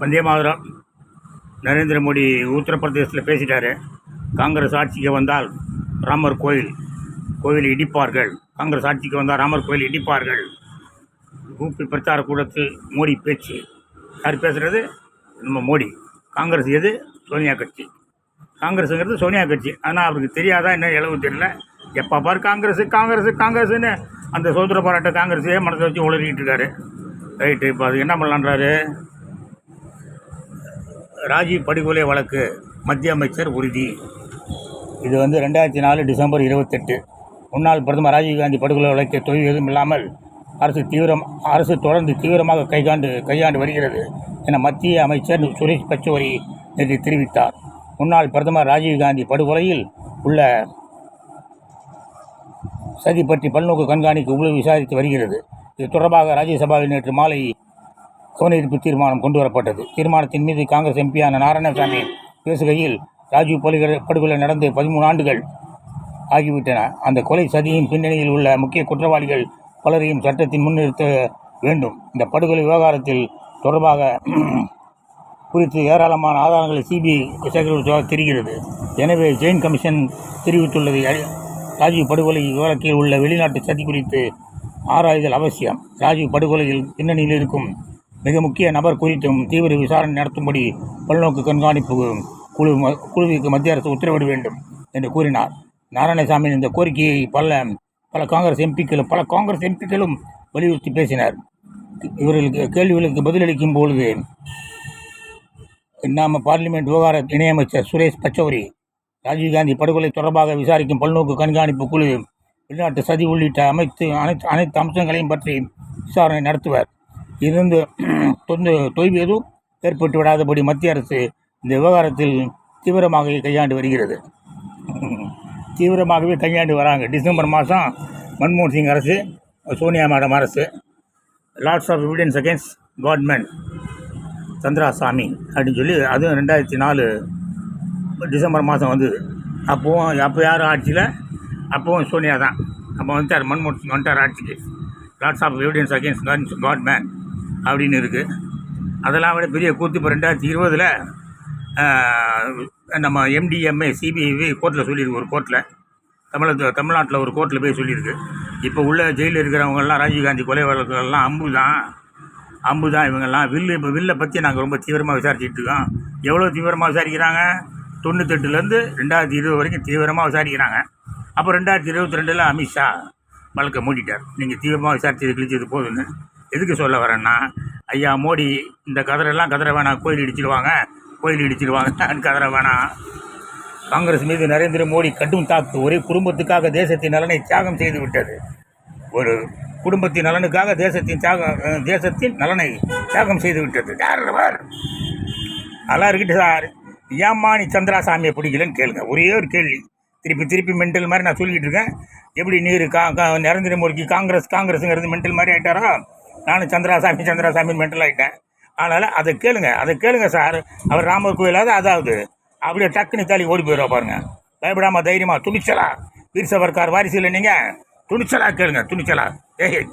வந்தே மாதிரம். நரேந்திர மோடி உத்தரப்பிரதேசத்தில் பேசிட்டாரு. காங்கிரஸ் ஆட்சிக்கு வந்தால் ராமர் கோயில் கோயிலை இடிப்பார்கள். காங்கிரஸ் ஆட்சிக்கு வந்தால் ராமர் கோயில் இடிப்பார்கள். ஊப்பி பிரச்சார கூடத்தில் மோடி பேச்சு. யார் பேசுகிறது நம்ம மோடி. காங்கிரஸ் எது? சோனியா கட்சி. காங்கிரஸுங்கிறது சோனியா கட்சி. ஆனால் அவருக்கு தெரியாதா என்ன இளவு தெரியல. எப்போ பார் காங்கிரஸ் காங்கிரஸ் காங்கிரஸ்னு அந்த சுதந்திர போராட்ட காங்கிரஸே மனசை வச்சு உளறிக்கிட்டு இருக்காரு. ரைட்டு இப்போ அது என்ன பண்ணலான்றாரு? ராஜீவ் படுகொலை வழக்கு மத்திய அமைச்சர் உறுதி. இது வந்து ரெண்டாயிரத்தி நாலு டிசம்பர் இருபத்தெட்டு. முன்னாள் பிரதமர் ராஜீவ்காந்தி படுகொலை வழக்கை தொழில் எதுவும் இல்லாமல் அரசு தீவிரம் அரசு தொடர்ந்து தீவிரமாக கைகாண்டு கையாண்டு வருகிறது என மத்திய அமைச்சர் சுரேஷ் பச்சோரி நேற்று தெரிவித்தார். முன்னாள் பிரதமர் ராஜீவ்காந்தி படுகொலையில் உள்ள சதி பற்றி பல்நோக்கு கண்காணிக்கு குழு விசாரித்து வருகிறது. இது தொடர்பாக ராஜ்யசபாவில் நேற்று மாலை கவனஈர்ப்பு தீர்மானம் கொண்டு வரப்பட்டது தீர்மானத்தின் மீது காங்கிரஸ் எம்பியான நாராயணசாமி பேசுகையில் ராஜீவ் படுகொலை படுகொலை நடந்து பதிமூணு ஆண்டுகள் ஆகிவிட்டன. அந்த கொலை சதியின் பின்னணியில் உள்ள முக்கிய குற்றவாளிகள் பலரையும் சட்டத்தின் முன் நிறுத்த வேண்டும். இந்த படுகொலை விவகாரத்தில் தொடர்பாக குறித்து ஏராளமான ஆதாரங்களை சிபிஐ சேகரிப்பதாக தெரிகிறது. எனவே ஜெயின் கமிஷன் தெரிவித்துள்ளது ராஜீவ் படுகொலை வழக்கில் உள்ள வெளிநாட்டு சதி குறித்து ஆராய்தல் அவசியம். ராஜீவ் படுகொலையில் பின்னணியில் இருக்கும் மிக முக்கிய நபர் குறித்தும் தீவிர விசாரணை நடத்தும்படி பல்நோக்கு கண்காணிப்பு குழு ம- குழுவிற்கு மத்திய அரசு உத்தரவிட வேண்டும் என்று கூறினார். நாராயணசாமியின் இந்த கோரிக்கையை பல பல காங்கிரஸ் எம்பிக்களும் பல காங்கிரஸ் எம்பிக்களும் வலியுறுத்தி பேசினர். இவர்களுக்கு கேள்விகளுக்கு பதிலளிக்கும் பொழுது நாம் பார்லிமெண்ட் விவகார இணையமைச்சர் சுரேஷ் பச்சௌரி ராஜீவ்காந்தி படுகொலை தொடர்பாக விசாரிக்கும் பல்நோக்கு கண்காணிப்பு குழு வெளிநாட்டு சதி உள்ளிட்ட அமைத்து அனைத்து அனைத்து அம்சங்களையும் பற்றி விசாரணை நடத்துவர். இருந்து தொந்து தொய்வு எதுவும் ஏற்பட்டு விடாதபடி மத்திய அரசு இந்த விவகாரத்தில் தீவிரமாக கையாண்டு வருகிறது. தீவிரமாகவே கையாண்டு வராங்க. டிசம்பர் மாதம் மன்மோகன் சிங் அரசு சோனியா மேடம் அரசு lots of evidence against government Chandraswami அப்படின்னு சொல்லி அதுவும் ரெண்டாயிரத்தி நாலு டிசம்பர் மாதம் வந்தது. அப்போவும் அப்போ யார் ஆட்சியில்? அப்போவும் சோனியா தான். அப்போ வந்துட்டார் மன்மோகன் சிங் வந்துட்டார் ஆட்சிக்கு. Lots of evidence against government அப்படின்னு இருக்குது அதெல்லாம் விட பெரிய கூத்து இப்போ ரெண்டாயிரத்தி இருபதில் நம்ம எம்டிஎம்ஏ சிபிஐ கோர்ட்டில் சொல்லியிருக்கு ஒரு கோர்ட்டில் தமிழக தமிழ்நாட்டில் ஒரு கோர்ட்டில் போய் சொல்லியிருக்கு. இப்போ உள்ள ஜெயிலில் இருக்கிறவங்கெல்லாம் ராஜீவ்காந்தி கொலை வழக்குகள்லாம் அம்பு தான் அம்பு தான் இவங்கெல்லாம். வில்லு இப்போ வில்லை பற்றி நாங்கள் ரொம்ப தீவிரமாக விசாரிச்சுட்டு இருக்கோம். எவ்வளோ தீவிரமாக விசாரிக்கிறாங்க? தொண்ணூத்தெட்டுலேருந்து ரெண்டாயிரத்தி இருபது வரைக்கும் தீவிரமாக விசாரிக்கிறாங்க. அப்போ ரெண்டாயிரத்தி இருபத்தி ரெண்டில் அமித்ஷா வழக்கை மூடிட்டார். நீங்கள் தீவிரமாக விசாரித்து கிழிச்சது போதுன்னு எதுக்கு சொல்ல வரேன்னா ஐயா மோடி இந்த கதரெல்லாம் கதற வேணாம் கோயில் இடிச்சிடுவாங்க கோயில் இடிச்சிடுவாங்க கதற வேணாம். காங்கிரஸ் மீது நரேந்திர மோடி கடும் தாக்கு ஒரே குடும்பத்துக்காக தேசத்தின் நலனை தியாகம் செய்து விட்டது. ஒரு குடும்பத்தின் நலனுக்காக தேசத்தின் தியாகம் தேசத்தின் நலனை தியாகம் செய்து விட்டது. யார் நல்லா இருக்கட்டு சார் ஏம்மா நீ சந்திராசாமியை பிடிக்கலன்னு கேளுங்க. ஒரே ஒரு கேள்வி. திருப்பி திருப்பி மென்டல் மாதிரி நான் சொல்லிக்கிட்டு இருக்கேன். எப்படி நீர் கா கா- நரேந்திர மோடிக்கு காங்கிரஸ் காங்கிரஸுங்கிறது மென்டல் மாதிரி ஆகிட்டாரா நானும் சந்திராசாமி சந்திராசாமின்னு மென்டல் ஆகிட்டேன் அதனால் அதை கேளுங்க அதை கேளுங்க சார் அவர் ராமர் கோயிலாவது அதாவது. அப்படியே டக்குன்னு தள்ளி ஓடி போயிடுவா பாருங்க. பயப்படாமல் தைரியமாக துணிச்சலா. வீர் சவர்கார் வாரிசு இல்லை நீங்கள் துணிச்சலா கேளுங்க துணிச்சலா. ஏய்.